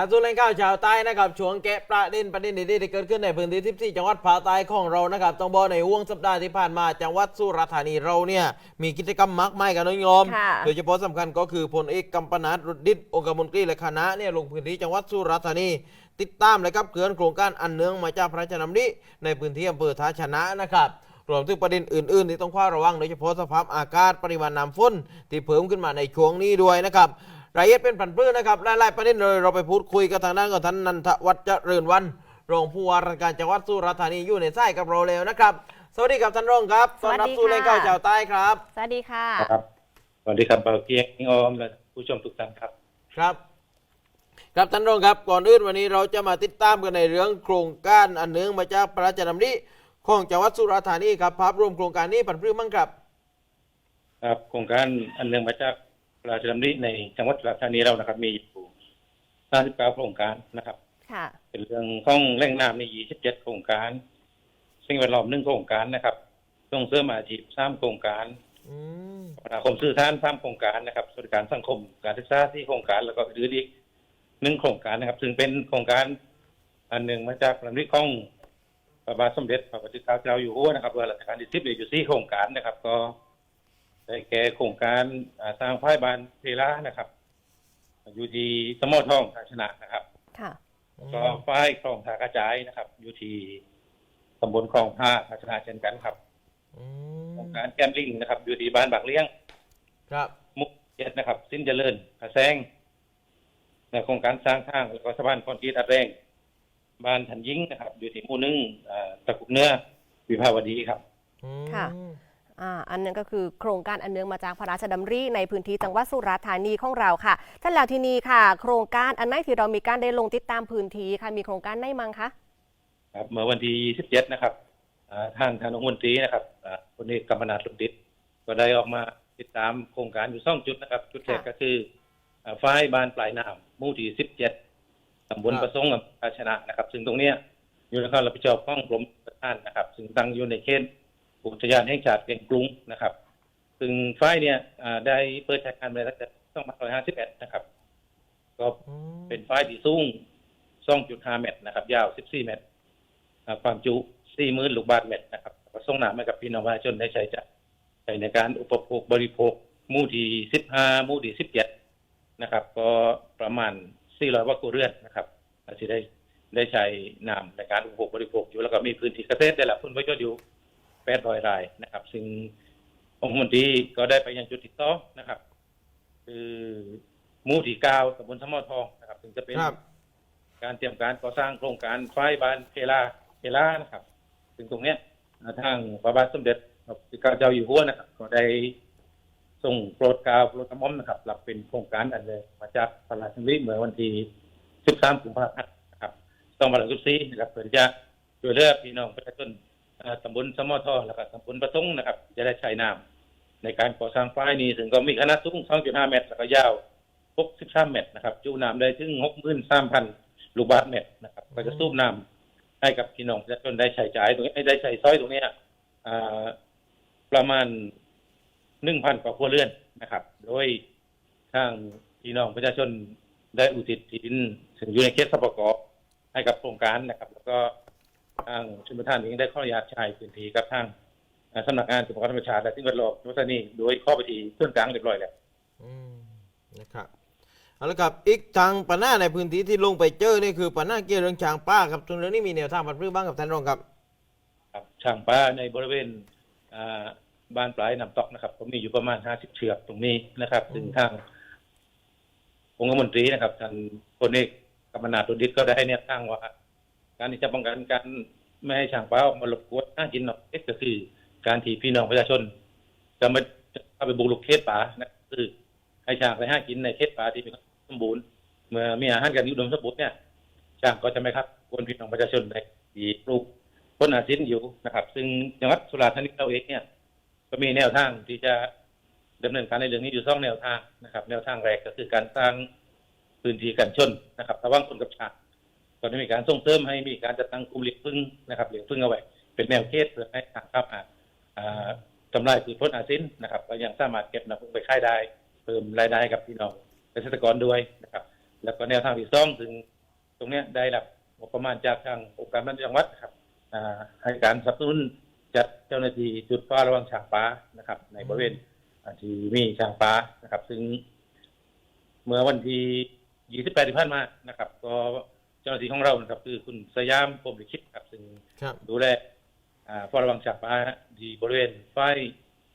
การสู้เล่นข้าวชาวใต้นะครับช่วงแกะประเด็นประเด็นดีๆที่เกิดขึ้นในพื้นที่ 14 จังหวัดภาคใต้ของเรานะครับต้องบอกในห่วงสัปดาห์ที่ผ่านมาจังหวัดสุราษฎร์ธานีเราเนี่ยมีกิจกรรมมากมายกันน้องโยมค่ะโดยเฉพาะสำคัญก็คือพลเอกกัมปนาตรุดดิษองคมนตรีและคณะเนี่ยลงพื้นที่จังหวัดสุราษฎร์ธานีติดตามเลยครับเกินโครงการอันเนื่องมาจากพระราชดำริในพื้นที่อำเภอท่าชนะนะครับรวมถึงประเด็นอื่นๆ ที่ต้องเฝ้าระวังโดยเฉพาะสภาพอากาศปริมาณน้ำฝนที่เพิ่มขึ้นมาในช่วงนี้ด้วยนะครับ รายละเอียดเป็นผันพืชนะครับหลายๆประเด็นเลยเราไปพูดคุยกับทางด้านของท่านนันทวัฒน์เจริญวันรองผู้ว่าราชการจังหวัดสุราษฎร์ธานีอยู่ในสายกับเราแล้วนะครับ สวัสดีครับท่านรองครับสวัสดีต้อนรับสู่ค่ะรายการชาวใต้ครับ สวัสดีค่ะ ครับ สวัสดีครับเบาเกียงออมและผู้ชมทุกท่านครับ ครับ ครับท่านรองครับ ก่อนอื่นวันนี้เราจะมาติดตามกันในเรื่องโครงการอันเนื่องมาจากพระราชดำริของจังหวัดสุราษฎร์ธานีครับภาพรวมโครงการนี้ผันพืชมั้งครับ ครับ โครงการอันเนื่องมาจากพ ระราชดำริในจังหวัดสุราษฎร์ธานีเรานะครับ มีอยู่59โครงการนะครับ ค่ะ เป็นเรื่องของแหล่งน้ำใน27โครงการ สิ่งแวดล้อมหนึ่งโครงการนะครับส่งเสริมอาชีพ3โครงการอืมคมนาคมสื่อสาร3โครงการนะครับสวัสดิการสังคมการศึกษาที่โครงการแล้วก็อื่นๆอีกหนึ่งโครงการนะครับ ซึ่งเป็นโครงการ อันหนึ่งมาจากพระราชดำริของพระบาทสมเด็จพระปฏิเจ้าอยู่หัวนะครับเวลาราชการที่10เหลืออยู่สี่โครงการนะครับ ก็ ได้แก่โครงการอ่าสร้างฝ้ายบานเพลานะครับ อยู่ที่สมอทองทาชนะนะครับ ค่ะ ก็ฝ้ายคลองทากระจายนะครับ อยู่ที่ตำบลคลองผ้าทาชนะเช่นกันครับอืโครงมการแกมลิงนะครับ อยู่ที่บ้านบากเลี้ยง ครับ มุกเจ็ดนะครับ สิ้นเจริญผาแซงและโครงการสร้างทางแล้วก็สะพานคอนกรีตอัดแรงบ้านถันยิงนะครับ อยู่ที่หมู่หนึ่งอ่าตะกุกเนื้อวิภาวดีครับอืมค่ะ อ่าอันนั้นก็คือโครงการอันเนื่องมาจากพระราชดำริในพื้นที่จังหวัดสุราษฎร์ธานีของเราค่ะท่านแล้วทีนี้ค่ะ โครงการอันไหนที่เรามีการได้ลงติดตามพื้นที่ค่ะมีโครงการไหนมั้งคะครับเมื่อวันที่ 27 นะครับอ่าทางทางองค์มนตรีนะครับอ่าพลเอกกำมนาตลุดิษฐ์ก็ได้ออกมาติดตามโครงการอยู่สองจุดนะครับ จุดแรกค่ะก็คืออ่าฝ้ายบานปลายน้ำหมู่ที่ 17ตำบลประสงค์อำเภอภาชนะนะครับ ซึ่งตรงเนี้ยอยู่ในความรับผิดชอบของกรมประทานนะครับ ซึ่งตั้งอยู่ในเขต อุทยานแห่งชาติเก่งกรุงนะครับ ซึ่งฝ้ายเนี่ยอ่าได้เปิดใช้งานมาตั้งแต่2551 นะครับ ก็อืมเป็นฝ้ายที่สูง2.5 เมตรนะครับ ยาว 14 เมตรอ่าความจุ 40,000ลูกบาศก์เมตรนะครับก็ส่งน้ำให้กับพี่น้องประชาชนได้ใช้จ่ายใช้ในการอุปโภคบริโภคหมู่ที่ 15หมู่ที่ 17 นะครับ ก็ประมาณ 400กว่าครัวเรือนนะครับอาจจะได้ได้ใช้น้ำในการอุปโภคบริโภคอยู่แล้วก็มีพื้นที่เกษตรได้รับผลประโยชน์อยู่ 800รายนะครับ ซึ่งองค์มนตรีก็ได้ไปยังจุดที่สองนะครับ คือหมู่ที่เก้าตำบลสมอทองนะครับซึ่งจะเป็นครับ การเตรียมการก่อสร้างโครงการไฟบานเพลาเพลานะครับซึ่งตรงเนี้ยอ่าทางพระบาทสมเด็จพระพุทธเจ้าอยู่หัวนะครับ ก็ได้ส่งโปรดเกล้าโปรดกระหม่อมนะครับรับเป็นโครงการอันเลยมาจากพระราชดำริเมื่อวันที่ 13 กุมภาพันธ์นะครับ 2564นะครับเพื่อที่จะช่วยเหลือพี่น้องประชาชนอ่า ตำบลสมอทอแล้วก็ตำบลประสงนะครับ จะได้ใช้น้ำในการก่อสร้างไฟนี้ถึงก็มีขนาดสูง 2.5 เมตร แล้วก็ยาว 63 เมตรนะครับ จุน้ำได้ถึง 63,000 ลูกบาศก์เมตรนะครับ ก็จะสูบน้ำให้กับพี่น้องประชาชนได้ใช้จ่ายตรงนี้ได้ใช้ซ้อยตรงนี้ประมาณ 1,000 กว่าครัวเรือนนะครับ โดยทางพี่น้องประชาชนได้อุทิศที่ดินถึงอยู่ในเขตสปกให้กับโครงการนะครับ แล้วก็ ทางชุมชนท่านเองได้ขออนุญาตใช้พื้นที่กับทางอ่าสำนักงานสุขภาพธรรมชาติและสิ่งแวดล้อมนุษนีโดยข้อไปที่เพื่อนกลางเรียบร้อยแล้วอืมนะครับเอาละครับอีกทางปัญหาในพื้นที่ที่ลงไปเจอนี่คือปัญหาเกี่ยวเรื่องช้างป่าครับตรงเรื่องนี้มีแนวทางผันพืชบ้างกับท่านรองครับครับช่างป้าในบริเวณอ่าบ้านปลายน้ำตกนะครับก็มีอยู่ประมาณห้าสิบเชือกตรงนี้นะครับอืมถึงทางองคมนตรีนะครับท่านพลเอกกำมนาตุดิษฐ์ก็ได้ให้แนวทางว่า การที่จะป้องกันการไม่ให้ช่างป้าออกมารบกวนหน้ากินนกเอ็ก็คือ การที่พี่น้องประชาชน จะไม่เข้าไปบุกรุกเขตป่านะคือให้ช่างไปห้ากินในเขตป่าที่มีความสมบูรณ์ เมื่อมีอาหารการอุดมสมบูรณ์เนี่ยช่างก็จะไม่ครับกวนพี่น้องประชาชนในที่ปลูกพ้นอาทิตย์อยู่นะครับ ซึ่งจังหวัดสุราษฎร์ธานีเราเองเนี่ย ก็มีแนวทางที่จะดำเนินการในเรื่องนี้อยู่สองแนวทางนะครับ แนวทางแรกก็คือการสร้างพื้นที่กันชนนะครับระว่างคนกับช้าง ก็ได้มีการส่งเสริมให้มีการจัดตั้งกลุ่มเลี้ยงพึ่งนะครับเลี้ยงพึ่งเอาไว้เป็นแนวเขตเพื่อให้ทางเข้ามาอ่าทำลายพืชพ้นอาทิตย์นะครับก็ยังสามารถเก็บน้ำพึ่งไปขายได้เพิ่มรายได้กับพี่น้องเกษตรกรด้วยนะครับ แล้วก็แนวทางที่สองถึงตรงนี้ได้รับงบประมาณจากทางองค์การบริหารจังหวัดครับอ่าให้การสนับสนุนจัดเจ้าหน้าที่จุดฝ้าระวังช้างป่านะครับ ในบริเวณที่มีช้างป่านะครับ ซึ่งเมื่อวันที่ 28 ที่ผ่านมานะครับ ก็ จ้าหน้าที่ของเรานะครับคือคุณสยามพรหมลิขิตครับซึ่งครับดูแลอ่าเฝ้าระวังช้างป่าที่บริเวณฝ้าย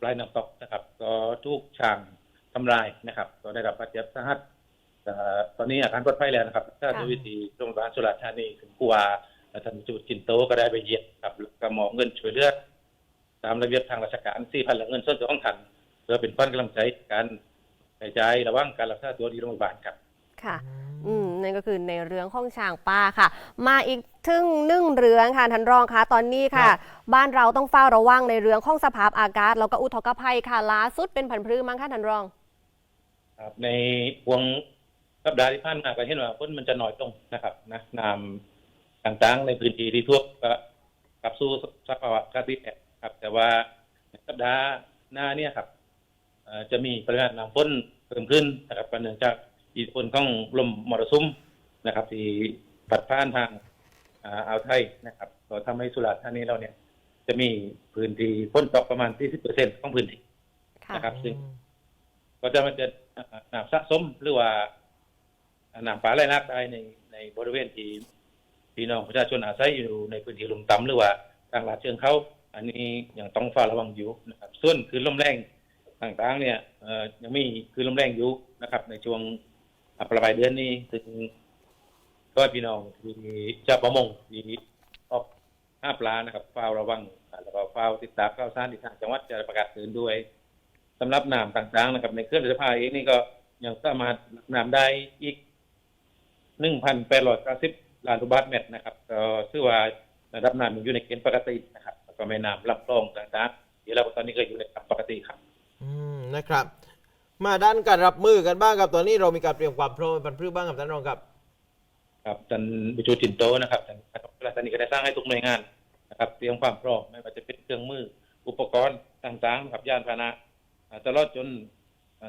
ปลายน้ำตกนะครับ ก็ทุกช้างทำลายนะครับก็ได้รับบาดเจ็บสาหัสแต่ตอนนี้อาการปลอดภัยแล้วนะครับถ้าดูวิธีโรงพยาบาลสุราษฎร์ธานีถึงผู้ว่าท่านจุดกินโตก็ได้ไปเยียบครับแล้วก็มอบเงินช่วยเหลือตามระเบียบทางราชการ4,000หลังเงินส่วนตัวของท่านเพื่อเป็นขวัญกำลังใจการกระจายระหว่างการรักษาตัวที่โรงพยาบาลครับ ค่ะ อืมนั่นก็คือในเรื่องของช้างป่าค่ะ มาอีกทึ่งนึ่งเรื่องค่ะท่านรองคะตอนนี้ค่ะครับบ้านเราต้องเฝ้าระวังในเรื่องของสภาพอากาศ แล้วก็อุทกภัยค่ะล่าสุดเป็นผันพรื้มั้งคะท่านรอง ครับ ในวงสัปดาห์ที่ผ่านมาก็เห็นว่าฝนมันจะน้อยลงนะครับนะน้ำต่างๆในพื้นที่ที่ทั่วก็กลับสู่สภาวะปกติครับ แต่ว่าในสัปดาห์หน้าเนี่ยครับเอ่อจะมีปริมาณน้ำฝนเพิ่มขึ้นนะครับเนื่องจาก อิทธิพลของลมมรสุมนะครับ ที่พัดผ่านทางอ่าอ่าวไทยนะครับก็ทำให้สุราษฎร์ธานีเราเนี่ย จะมีพื้นที่ฝนตกประมาณ 40%ของพื้นที่ค่ะนะครับ ซึ่งก็จะมันจะอ่าน้ำสะสมหรือว่าน้ำป่าไหลหลากได้ในในบริเวณที่พี่น้องประชาชนอาศัยอยู่ในพื้นที่ลุ่มต่ำหรือว่าทางลาดเชิงเขา อันนี้ยังต้องเฝ้าระวังอยู่นะครับ ส่วนคืนลมแรงต่างๆ เนี่ยเอ่อยังมีคืนลมแรงอยู่นะครับ ในช่วง อ่าปลายเดือนนี้ซึ่งก็พี่น้องที่เจ้าประมงที่ออกห้าปลานะครับเฝ้าระวังแล้วก็เฝ้าติดตามข่าวสารที่ทางจังหวัดจะประกาศเตือนด้วยสำหรับน้ำต่างๆนะครับ ในเครื่องสภาเองนี่ก็ยังสามารถน้ำได้อีก1,890ล้านลูกบาศก์เมตรนะครับก็ชื่อว่าระดับน้ำอยู่ในเกณฑ์ปกตินะครับแล้วก็แม่น้ำลำคลองต่างๆที่เราตอนนี้ก็อยู่ในปกติครับ อืมนะครับ มาด้านการรับมือกันบ้างครับตอนนี้เรามีการเตรียมความพร้อมเป็นพรื้บ้างครับท่านรองครับ ครับท่านบิจูจินโตนะครับท่านท่านรัฐนีก็ได้สร้างให้ทุกหน่วยงานนะครับเตรียมความพร้อมไม่ว่าจะเป็นเครื่องมือ อุปกรณ์ต่างๆนะครับยานพาหนะตลอดจน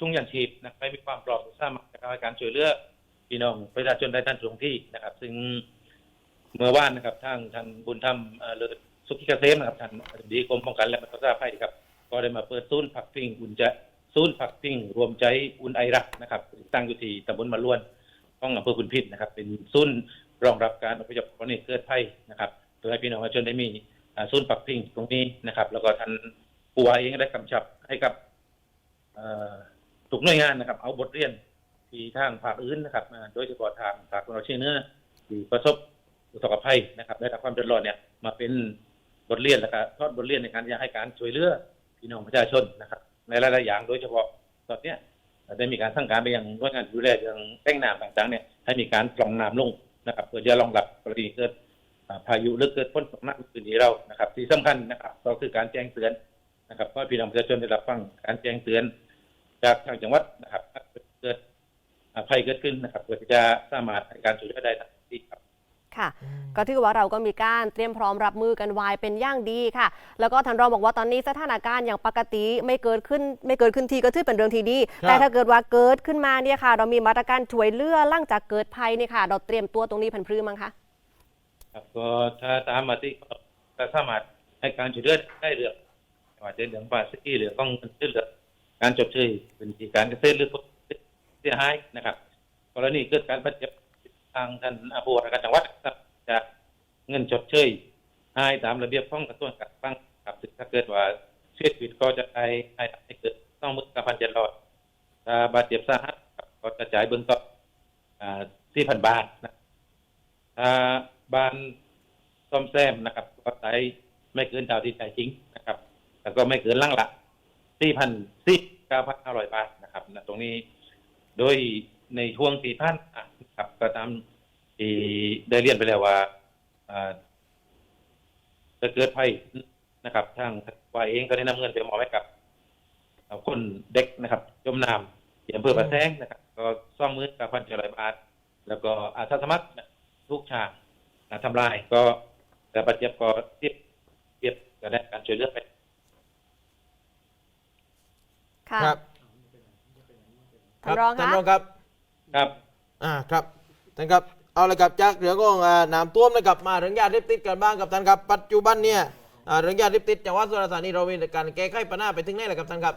ทุ่งยางชีพนะครับให้มีความพร้อมสามารการช่วยเหลือพี่น้องประชาชนได้ทันท่วงที่นะครับ ซึ่งเมื่อวานนะครับทางท่านบุญธรรมเอ่อเลิศสุขิเกษมนะครับท่านดีกรมป้องกันและบรรเทาสาธารณภัยครับ ก็ได้มาเปิดศูนย์พักพิงอุ่นจ ศูนย์พักพิงรวมใจอุ่นไอรักนะครับตั้งอยู่ที่ตำบลมะล้วนของอำเภอพุนพินนะครับ เป็นศูนย์รองรับการอพยพกรณีเกิดภัยนะครับเพื่อให้พี่น้องประชาชนได้มีอ่าศูนย์ปักพิงตรงนี้นะครับ แล้วก็ท่านผู้ว่าเองได้กำชับให้กับเอ่อทุกหน่วยงานนะครับ เอาบทเรียนที่ทางภาคอื่นนะครับอ่าโดยเฉพาะทางภาคตะวันออกเฉียงเนื้อที่ประสบอุทกภัยนะครับได้รับความเดือดร้อนเนี่ยมาเป็นบทเรียนแล้วก็ทอดบทเรียนในการจะให้การช่วยเหลือพี่น้องประชาชนนะครับ ในหลายๆอย่างโดยเฉพาะตอนเนี้ยได้มีการสั่งการไปยังหน่วยงานดูแลเรื่องแป้งน้ำต่างๆเนี่ยให้มีการปล่องน้ำลงนะครับเพื่อจะรองรับกรณีเกิดพายุหรือเกิดฝนตกหนักในพื้นที่เรานะครับ ที่สำคัญนะครับก็คือการแจ้งเตือนนะครับเพราะพี่น้องประชาชนได้รับฟังการแจ้งเตือน จากทางจังหวัดนะครับเกิดภัยเกิดขึ้นนะครับเพื่อที่จะสามารถให้การช่วยเหลือได้ทันทีครับ ค่ะ ก็ถือว่าเราก็มีการเตรียมพร้อมรับมือกันไว้เป็นอย่างดีค่ะ แล้วก็ท่านรองบอกว่าตอนนี้สถานการณ์อย่างปกติไม่เกิดขึ้นไม่เกิดขึ้นทีก็ถือเป็นเรื่องที่ดีครับแต่ถ้าเกิดว่าเกิดขึ้นมาเนี่ยค่ะ เรามีมาตรการช่วยเหลือหล่างจากเกิดภัยเนี่ยค่ะ เราเตรียมตัวตรงนี้พันพรื้มั้งคะครับก็ถ้าตามมาที่ก็สามารถให้การช่วยเหลือได้เรื่องไม่ว่าจะเรื่องภาษีหรือต้องช่วยเหลือการจดเชยเป็นที่การเกษตรหรือเสียหายนะครับ กรณีเกิดการบาดเจ็บ ทางท่านผู้ว่าราชการจังหวัดจะเงินชดเชยให้ตามระเบียบของกระทรวงการคลังครับถึงถ้าเกิดว่าเสียชีวิตก็จะให้ให้เกิดต้องมือกับพันเจ็ดร้อยถ้าบาดเจ็บสาหัสก็จะจ่ายเบื้องต้นอ่าสี่พันบาทนะถ้าบ้านซ่อมแซมนะครับ ก็ใช้ไม่เกินเท่าที่ใช้จริงนะครับ แล้วก็ไม่เกินล่างละสี่พันสี่เก้าพันห้าร้อยบาทนะครับนะตรงนี้โดย ในช่วงสี่พันอะครับก็ตามที่ได้เรียนไปแล้วว่าอ่าจะเกิดภัยนะครับ ทางวายเองก็ได้นำเงินไปมอบให้กับเอ่อคนเด็กนะครับจมน้ำที่อำเภอประแซงนะครับ ก็ซ่อมมือกับพันเจ็ดร้อยบาท แล้วก็อาสาสมัครทุกฉากนะทำลายก็แต่บาดเจ็บก็เทียบเทียบก็ได้การช่วยเหลือไปค่ะครับท่านรองท่านคะรองครับ ครับ อ่าครับท่านครับเอาเลยครับจากเรื่องของอ่าน้ำท่วมนะครับมาเรื่องยาเสพติดกันบ้างครับท่านครับปัจจุบันเนี่ยอ่าเรื่องยาเสพติดจังหวัดสุราษฎร์ธานีเรามีการแก้ไขปัญหาไปถึงไหนแล้วครับท่านครับ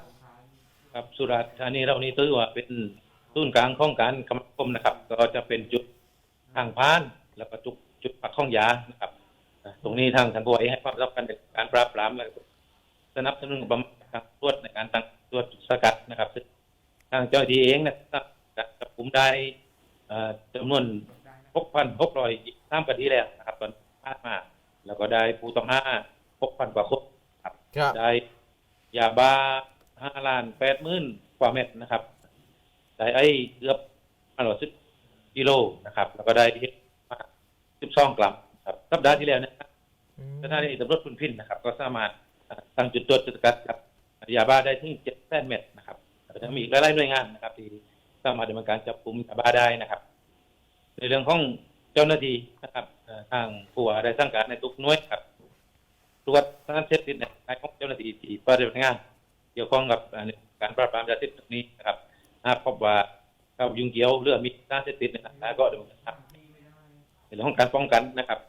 ครับสุราษฎร์ธานีเรานี่ถือว่าเป็นศูนย์กลางของการคมนาคมนะครับ ก็จะเป็นจุดทางพาน แล้วก็จุดจุดปักข้องยานะครับอ่าตรงนี้ทางทางบวยให้ความสำคัญในการปราบปรามและสนับสนุนบำบัดทางตรวจในการตั้งตรวจสกัดนะครับซึ่งทางเจ้าหน้าที่เองนะครับ จับกลุ่มได้เอ่อจำนวน6,600ตามคดีแล้วนะครับตอนผ่านมา แล้วก็ได้ผู้ต้องหา6,000กว่าคนครับครับ ได้ยาบ้าห้าล้านแปดหมื่นกว่าเม็ดนะครับ ได้ไอ้เกือบห้าร้อยสิบกิโลนะครับ แล้วก็ได้เห็ดมาสิบสองกรัมครับสัปดาห์ที่แล้วเนะครับสถานีตำรวจพุนพินนะครับ ก็สามารถอ่าตั้งจุดตรวจจุดสกัดกับยาบ้าได้ถึงเจ็ดแสนเม็ดนะครับแล้วก็มีอีกหลายๆหน่วยงานนะครับที่ สามารถดำเนินการจับกลุ่มยาบ้าได้นะครับ ในเรื่องของเจ้าหน้าที่นะครับเอ่อทางผู้ว่าได้สั่งการในทุกหน่วยครับตรวจสารเสพติดในภายของเจ้าหน้าที่ที่ปฏิบัติงาน เกี่ยวข้องกับอ่าการปราบปรามยาเสพติดนี้นะครับหากพบว่าเขายุ่งเกี่ยวเรื่องมีสารเสพติดในร่างกายก็ดำเนินการครับในเรื่องของการป้องกันนะครับ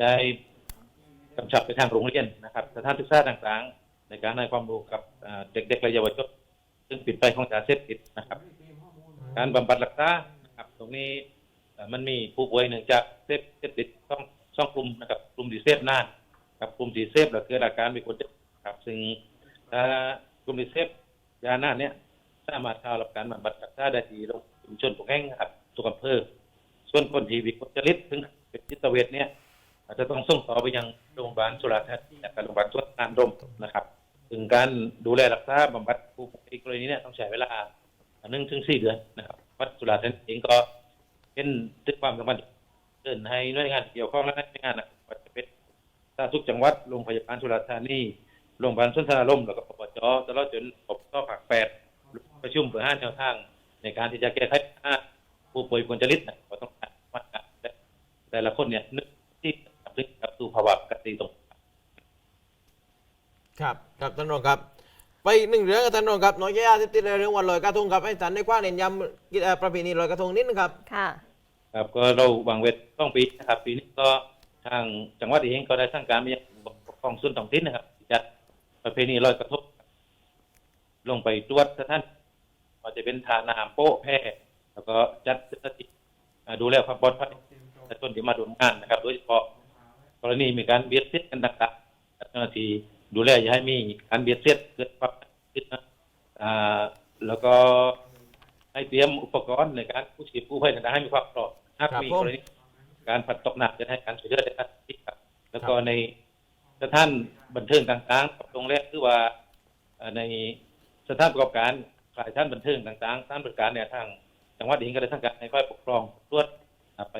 ได้กำชับไปทางโรงเรียนนะครับสถานศึกษาต่างๆ ในการให้ความรู้กับอ่าเด็กๆและเยาวชนซึ่งปิดไปของยาเสพติดนะครับ การบำบัดรักษานะครับ ตรงนี้มันมีผู้ป่วยเนื่งจากเสพเสพติดต้องสองกลุ่มนะครับกลุ่มที่เสพนานกับกลุ่มที่เสพแล้วเกิดอาการมีคนเจ็บครับ ซึ่งถ้ากลุ่มที่เสพยาหน้าเนี้ยสามารถเข้ารับการบำบัดรักษาได้ที่โรงชุมชนทุกแห่งครับทุกอำเภอส่วนคนที่วิกลจริตถึงเป็นจิตเวชเนี่ยอาจจะต้องส่งต่อไปยังโรงพยาบาลสุราษฎร์ธานีและโรงพยาบาลสวนนานรมนะครับ ถึงการดูแลรักษาบำบัดผู้ป่วยกรณีเนี้ต้องใช้เวลา หนึ่งถึงสี่เดือนนะครับวัดสุราษฎร์ธานีเองก็เห็นถึงความสำคัญเดินให้หน่วยงานเกี่ยวข้องและหน่วยงานนะครับว่าจะเป็นสาธารณสุขจังหวัดโรงพยาบาลสุราษฎร์ธานีโรงพยาบาลสุนทรลมแล้วก็ปปจตลอดจนปปภาคแปดประชุมเพื่อห้าแนวทาง ในการที่จะแก้ไขปัญหาผู้ป่วยควรจะลิดนะก็ต้องการมาตรการแต่ละคนเนี่ยนึกที่กับถึงกับสู่ภาวะปกติตรงครับ ครับท่านรองครับ ไปอีกหนึ่งเรื่องครับท่านรองครับน้อยยาเสพติดในเรื่องวันลอยกระทงครับให้ท่านได้กว้างเน้นย้ำกิจเอ่อประเพณีลอยกระทงนิดนึงครับ ค่ะ ครับก็เราวางเวทต้องปีนะครับปีนี้ก็ทางจังหวัดเองก็ได้สั่งการไปยังปกครองส่วนท้องถิ่นนะครับที่จัดประเพณีลอยกระทงลงไปตรวจสถานว่าจะเป็นทานามโป๊ะแพร่แล้วก็จัดเจ้าหน้าที่อ่าดูแลความปลอดภัยประชาชนที่มาดูงานนะครับ โดยเฉพาะกรณีมีการเบียดเสียดกันต่างๆเจ้าหน้าที่ ดูแลอย่าให้มีการเบียดเสียดเกิดความคิดนะอ่าแล้วก็ให้เตรียมอุปกรณ์ในการผู้ชีพผู้ภัยต่างๆให้มีความปลอดหากครับมีผมกรณีการผัดตกหนักจะให้การช่วยเหลือได้ทันทีครับ แล้วก็ในสถานบันเทิงต่างๆกับโรงแรมหรือว่าเอ่อในสถานประกอบการขายท่านบันเทิงต่างๆสถานบริการเนี่ยทางจังหวัดเองก็ได้สั่งการให้ฝ่ายปกครองตรวจอ่าไป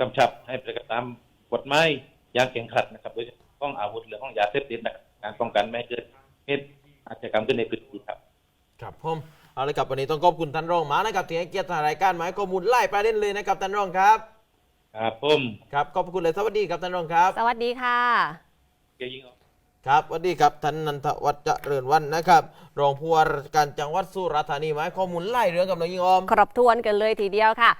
กำชับให้ปฏิบัติตามกฎหมายอย่างเข่งขรัดนะครับโดยเฉพาะข้องอาวุธหรือข้องยาเสพติดนะครับ การป้องกันไม่ให้เกิดเหตุอาชญากรรมขึ้นในพื้นที่ครับ ครับผมเอาเลยครับวันนี้ต้องขอบคุณท่านรองมานะครับที่ให้เกียรติทางรายการมาให้ข้อมูลไล่ประเด็นเลยนะครับท่านรองครับครับผมครับขอบคุณเลยสวัสดีครับท่านรองครับสวัสดีค่ะเกี่ยวยิงออก ครับสวัสดีครับท่านนันทวัฒน์เจริญวันนะครับรองผู้ว่าราชการจังหวัดสุราษฎร์ธานีมาให้ข้อมูลไล่เรื่องกับน้องยิงออม ครบถ้วนกันเลยทีเดียวค่ะ